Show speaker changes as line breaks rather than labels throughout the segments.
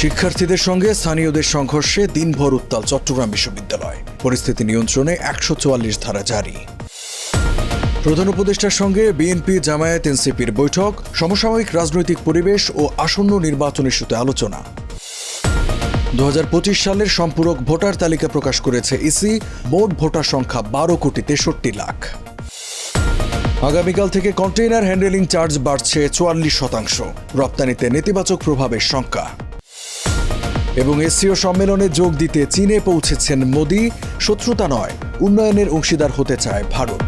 শিক্ষার্থীদের সঙ্গে স্থানীয়দের সংঘর্ষে দিনভর উত্তাল চট্টগ্রাম বিশ্ববিদ্যালয়। পরিস্থিতি নিয়ন্ত্রণে একশো চুয়াল্লিশ ধারা জারি। প্রধান উপদেষ্টার সঙ্গে বিএনপি জামায়াত এনসিপির বৈঠক, সমসাময়িক রাজনৈতিক পরিবেশ ও আসন্ন নির্বাচন ইস্যুতে আলোচনা। দু হাজার পঁচিশ সালের সম্পূরক ভোটার তালিকা প্রকাশ করেছে ইসি, মোট ভোটার সংখ্যা বারো কোটি তেষট্টি লাখ। আগামীকাল থেকে কন্টেইনার হ্যান্ডেলিং চার্জ বাড়ছে চুয়াল্লিশ শতাংশ। রপ্তানিতে নেতিবাচক প্রভাবের শঙ্কা। এবং এসসিও সম্মেলনে যোগ দিতে চীনে পৌঁছেছেন মোদি, শত্রুতা নয়, উন্নয়নের অংশীদার হতে চায় ভারত।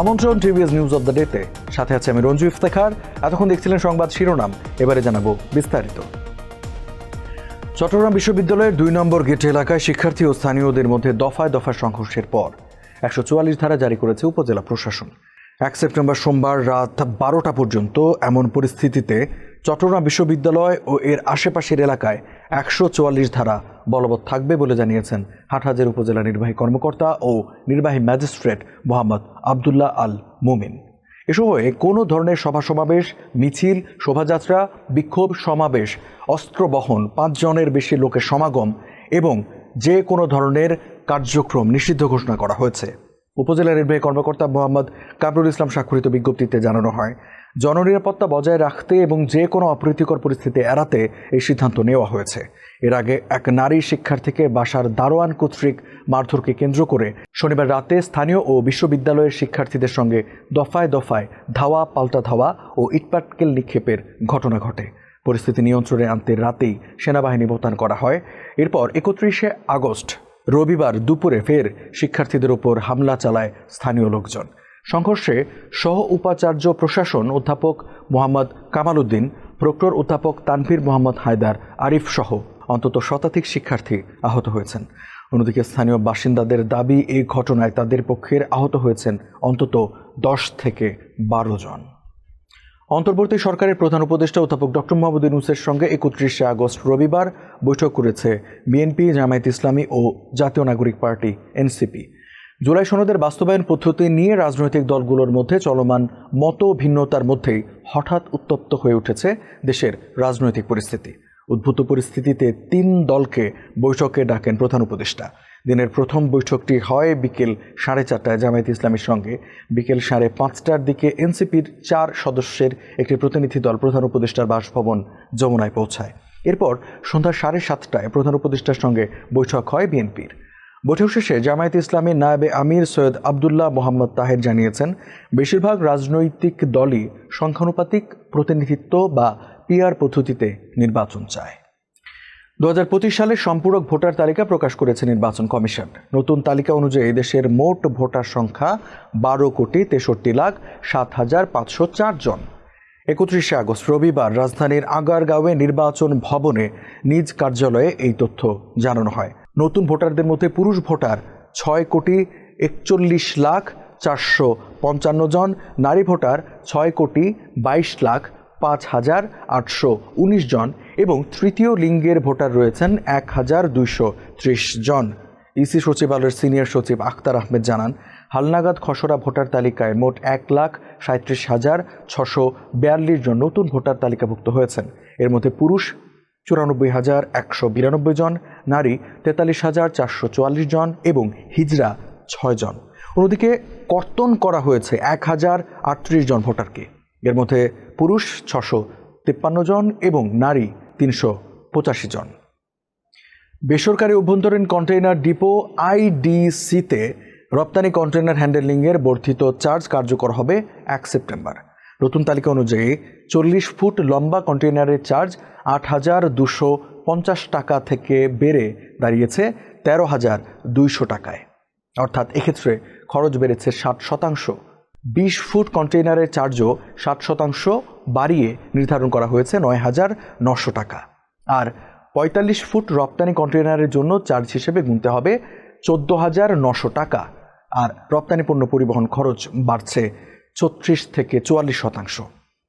আমন্ত্রণ টিভিএস নিউজ অব দ্য ডেতে। সাথে আছে আমি রঞ্জু ইফতেখার। এতক্ষণ দেখছিলেন সংবাদ শিরোনাম। এবারে জানাব বিস্তারিত। চট্টগ্রাম বিশ্ববিদ্যালয়ের দুই নম্বর গেট এলাকায় শিক্ষার্থী ও স্থানীয়দের মধ্যে দফায় দফায় সংঘর্ষের পর একশো চুয়াল্লিশ ধারা জারি করেছে উপজেলা প্রশাসন। এক সেপ্টেম্বর সোমবার রাত বারোটা পর্যন্ত এমন পরিস্থিতিতে চট্টগ্রাম বিশ্ববিদ্যালয় ও এর আশেপাশের এলাকায় একশো চুয়াল্লিশ ধারা বলবৎ থাকবে বলে জানিয়েছেন হাটহাজার উপজেলা নির্বাহী কর্মকর্তা ও নির্বাহী ম্যাজিস্ট্রেট মোহাম্মদ আবদুল্লাহ আল মুমিন। এ সময়ে কোনো ধরনের সভা সমাবেশ, মিছিল, শোভাযাত্রা, বিক্ষোভ সমাবেশ, অস্ত্র বহন, পাঁচজনের বেশি লোকের সমাগম এবং যে কোনো ধরনের কার্যক্রম নিষিদ্ধ ঘোষণা করা হয়েছে। উপজেলা নির্বাহী কর্মকর্তা মোহাম্মদ কাবরুল ইসলাম স্বাক্ষরিত বিজ্ঞপ্তিতে জানানো হয়, জননিরাপত্তা বজায় রাখতে এবং যে কোনো অপ্রীতিকর পরিস্থিতি এড়াতে এই সিদ্ধান্ত নেওয়া হয়েছে। এর আগে এক নারী শিক্ষার্থীকে বাসার দারোয়ান কর্তৃক মারধরকে কেন্দ্র করে শনিবার রাতে স্থানীয় ও বিশ্ববিদ্যালয়ের শিক্ষার্থীদের সঙ্গে দফায় দফায় ধাওয়া, পাল্টা ধাওয়া ও ইটপাটকেল নিক্ষেপের ঘটনা ঘটে। পরিস্থিতি নিয়ন্ত্রণে আনতে রাতেই সেনাবাহিনী মোতায়েন করা হয়। এরপর একত্রিশে আগস্ট রবিবার দুপুরে ফের শিক্ষার্থীদের ওপর হামলা চালায় স্থানীয় লোকজন। সংঘর্ষে সহ উপাচার্য প্রশাসন অধ্যাপক মোহাম্মদ কামাল উদ্দিন প্রক্টর অধ্যাপক তানভীর মোহাম্মদ হায়দার আরিফ সহ অন্তত শতাধিক শিক্ষার্থী আহত হয়েছেন। অন্যদিকে স্থানীয় বাসিন্দাদের দাবি, এই ঘটনায় তাদের পক্ষের আহত হয়েছেন অন্তত দশ থেকে বারো জন। অন্তর্বর্তী সরকারের প্রধান উপদেষ্টা অধ্যাপক ডক্টর মোহাম্মদ ইউনুসের সঙ্গে একত্রিশে আগস্ট রবিবার বৈঠক করেছে বিএনপি, জামায়াত ইসলামী ও জাতীয় নাগরিক পার্টি, এনসিপি। জুলাই সনদের বাস্তবায়ন পদ্ধতি নিয়ে রাজনৈতিক দলগুলোর মধ্যে চলমান মত ভিন্নতার মধ্যেই হঠাৎ উত্তপ্ত হয়ে উঠেছে দেশের রাজনৈতিক পরিস্থিতি। উদ্ভূত পরিস্থিতিতে তিন দলকে বৈঠকে ডাকেন প্রধান উপদেষ্টা। দিনের প্রথম বৈঠকটি হয় বিকেল সাড়ে চারটায় জামায়াত ইসলামের সঙ্গে। বিকেল সাড়ে পাঁচটার দিকে এনসিপির চার সদস্যের একটি প্রতিনিধি দল প্রধান উপদেষ্টার বাসভবন যমুনায় পৌঁছায়। এরপর সন্ধ্যা সাড়ে সাতটায় প্রধান উপদেষ্টার সঙ্গে বৈঠক হয় বিএনপির। বৈঠক শেষে জামায়াত ইসলামী নায়েবে আমির সৈয়দ আবদুল্লাহ মোহাম্মদ তাহের জানিয়েছেন, বেশিরভাগ রাজনৈতিক দলই সংখ্যানুপাতিক প্রতিনিধিত্ব বা পিআর পদ্ধতিতে নির্বাচন চায়। দু সালের সম্পূরক ভোটার তালিকা প্রকাশ করেছে নির্বাচন কমিশন। নতুন তালিকা অনুযায়ী দেশের মোট ভোটার সংখ্যা বারো কোটি তেষট্টি লাখ সাত হাজার পাঁচশো চার জন। একত্রিশে আগস্ট রবিবার রাজধানীর আগারগাঁওয়ে নির্বাচন ভবনে নিজ কার্যালয়ে এই তথ্য জানানো হয়। নতুন ভোটারদের মধ্যে পুরুষ ভোটার ছয় কোটি একচল্লিশ লাখ চারশো পঞ্চান্ন জন, নারী ভোটার ছয় কোটি বাইশ লাখ পাঁচ হাজার আটশো উনিশ জন এবং তৃতীয় লিঙ্গের ভোটার রয়েছেন এক হাজার দুইশো ত্রিশ জন। ইসি সচিবালয়ের সিনিয়র সচিব আখতার আহমেদ জানান, হালনাগাদ খসড়া ভোটার তালিকায় মোট এক লাখ সাঁত্রিশ হাজার ছশো বিয়াল্লিশ জন নতুন ভোটার তালিকাভুক্ত হয়েছেন। এর মধ্যে পুরুষ চুরানব্বই হাজার একশো বিরানব্বই জন, নারী তেতাল্লিশ হাজার চারশো চুয়াল্লিশ জন এবং হিজড়া ছয় জন। অন্যদিকে কর্তন করা হয়েছে এক হাজার আটত্রিশ জন ভোটারকে। এর মধ্যে পুরুষ ছশো তিপ্পান্ন জন এবং নারী তিনশো পঁচাশি জন। বেসরকারি অভ্যন্তরীণ কন্টেইনার ডিপো আইডিসিতে রপ্তানি কন্টেইনার হ্যান্ডেলিংয়ের বর্ধিত চার্জ কার্যকর হবে এক সেপ্টেম্বর। নতুন তালিকা অনুযায়ী চল্লিশ ফুট লম্বা কন্টেইনারের চার্জ আট হাজার দুশো পঞ্চাশ টাকা থেকে বেড়ে দাঁড়িয়েছে তেরো হাজার দুইশো টাকায়। অর্থাৎ এক্ষেত্রে খরচ বেড়েছে ষাট শতাংশ। বিশ ফুট কন্টেইনারের চার্জও ষাট শতাংশ বাড়িয়ে নির্ধারণ করা হয়েছে নয় হাজার নশো টাকা। আর পঁয়তাল্লিশ ফুট রপ্তানি কন্টেইনারের জন্য চার্জ হিসেবে গুনতে হবে চোদ্দ হাজার নশো টাকা। আর রপ্তানি পণ্য পরিবহন খরচ বাড়ছে ছত্রিশ থেকে চুয়াল্লিশ শতাংশ।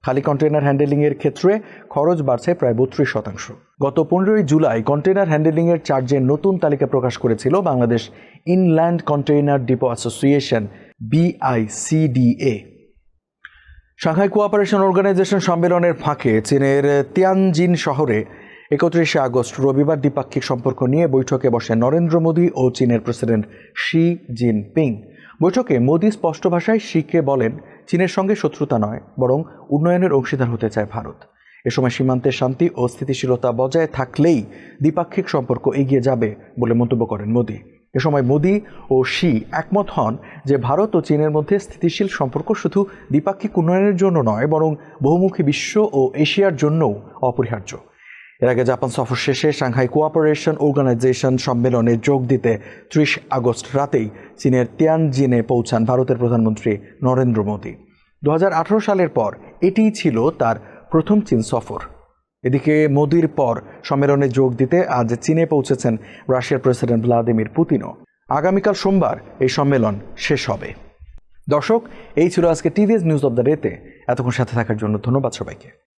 খালি কন্টেইনার হ্যান্ডেলিংয়ের ক্ষেত্রে খরচ বাড়ছে প্রায় বত্রিশ শতাংশ। গত পনেরোই জুলাই কন্টেইনার হ্যান্ডেলিংয়ের চার্জের নতুন তালিকা প্রকাশ করেছিল Bangladesh inland container depot association. BICDA Shanghai cooperation organisation সম্মেলনের ফাঁকে চীনের তিয়ানজিন শহরে একত্রিশে আগস্ট রবিবার দ্বিপাক্ষিক সম্পর্ক নিয়ে বৈঠকে বসেন নরেন্দ্র মোদী ও চীনের প্রেসিডেন্ট শি জিনপিং বৈঠকে মোদী স্পষ্ট ভাষায় শিকে বলেন, চীনের সঙ্গে শত্রুতা নয়, বরং উন্নয়নের অংশীদার হতে চায় ভারত। এ সময় সীমান্তে শান্তি ও স্থিতিশীলতা বজায় থাকলেই দ্বিপাক্ষিক সম্পর্ক এগিয়ে যাবে বলে মন্তব্য করেন মোদী। এ সময় মোদী ও শি একমত হন যে ভারত ও চীনের মধ্যে স্থিতিশীল সম্পর্ক শুধু দ্বিপাক্ষিক উন্নয়নের জন্য নয়, বরং বহুমুখী বিশ্ব ও এশিয়ার জন্যও অপরিহার্য। এর আগে জাপান সফর শেষে সাংহাই কোঅপারেশন অর্গানাইজেশন সম্মেলনে যোগ দিতে ত্রিশ আগস্ট রাতেই চীনের তিয়ানজিনে পৌঁছান ভারতের প্রধানমন্ত্রী নরেন্দ্র মোদী। দু হাজার আঠেরো সালের পর এটিই ছিল তার প্রথম চীন সফর। এদিকে মোদির পর সম্মেলনে যোগ দিতে আজ চীনে পৌঁছেছেন রাশিয়ার প্রেসিডেন্ট ভ্লাদিমির পুতিনও। আগামীকাল সোমবার এই সম্মেলন শেষ হবে। দর্শক, এই ছিল আজকে টিভিএস নিউজ অব দ্য ডেতে। এতক্ষণ সাথে থাকার জন্য ধন্যবাদ সবাইকে।